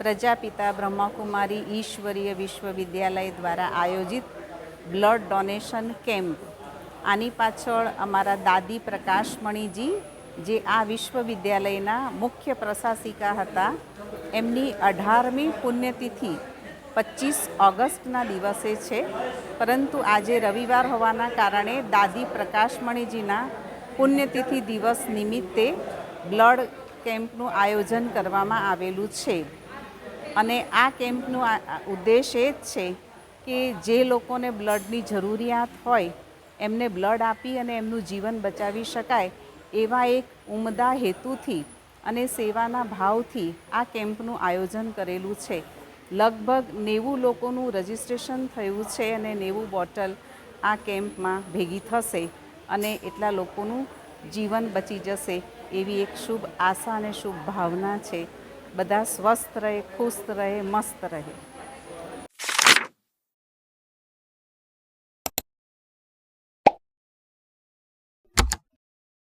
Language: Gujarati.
પ્રજાપિતા બ્રહ્માકુમારી ઈશ્વરીય વિશ્વવિદ્યાલય દ્વારા આયોજિત બ્લડ ડોનેશન કેમ્પ. આની પાછળ અમારા દાદી પ્રકાશમણીજી જે આ વિશ્વવિદ્યાલયના મુખ્ય પ્રશાસિકા હતા, એમની અઢારમી પુણ્યતિથિ પચીસ ઓગસ્ટના દિવસે છે. પરંતુ આજે રવિવાર હોવાના કારણે દાદી પ્રકાશમણીજીના પુણ્યતિથિ દિવસ નિમિત્તે બ્લડ કેમ્પનું આયોજન કરવામાં આવેલું છે. અને આ કેમ્પનું ઉદ્દેશ એ જ છે કે જે લોકોને બ્લડની જરૂરિયાત હોય, એમને બ્લડ આપી અને એમનું જીવન બચાવી શકાય, એવા એક ઉમદા હેતુથી અને સેવાના ભાવથી આ કેમ્પનું આયોજન કરેલું છે. લગભગ નેવું લોકોનું રજિસ્ટ્રેશન થયું છે અને નેવું બોટલ આ કેમ્પમાં ભેગી થશે અને એટલા લોકોનું જીવન બચી જશે એવી એક શુભ આશા અને શુભ ભાવના છે. બધા સ્વસ્થ રહે ખુશ રહે મસ્ત રહે.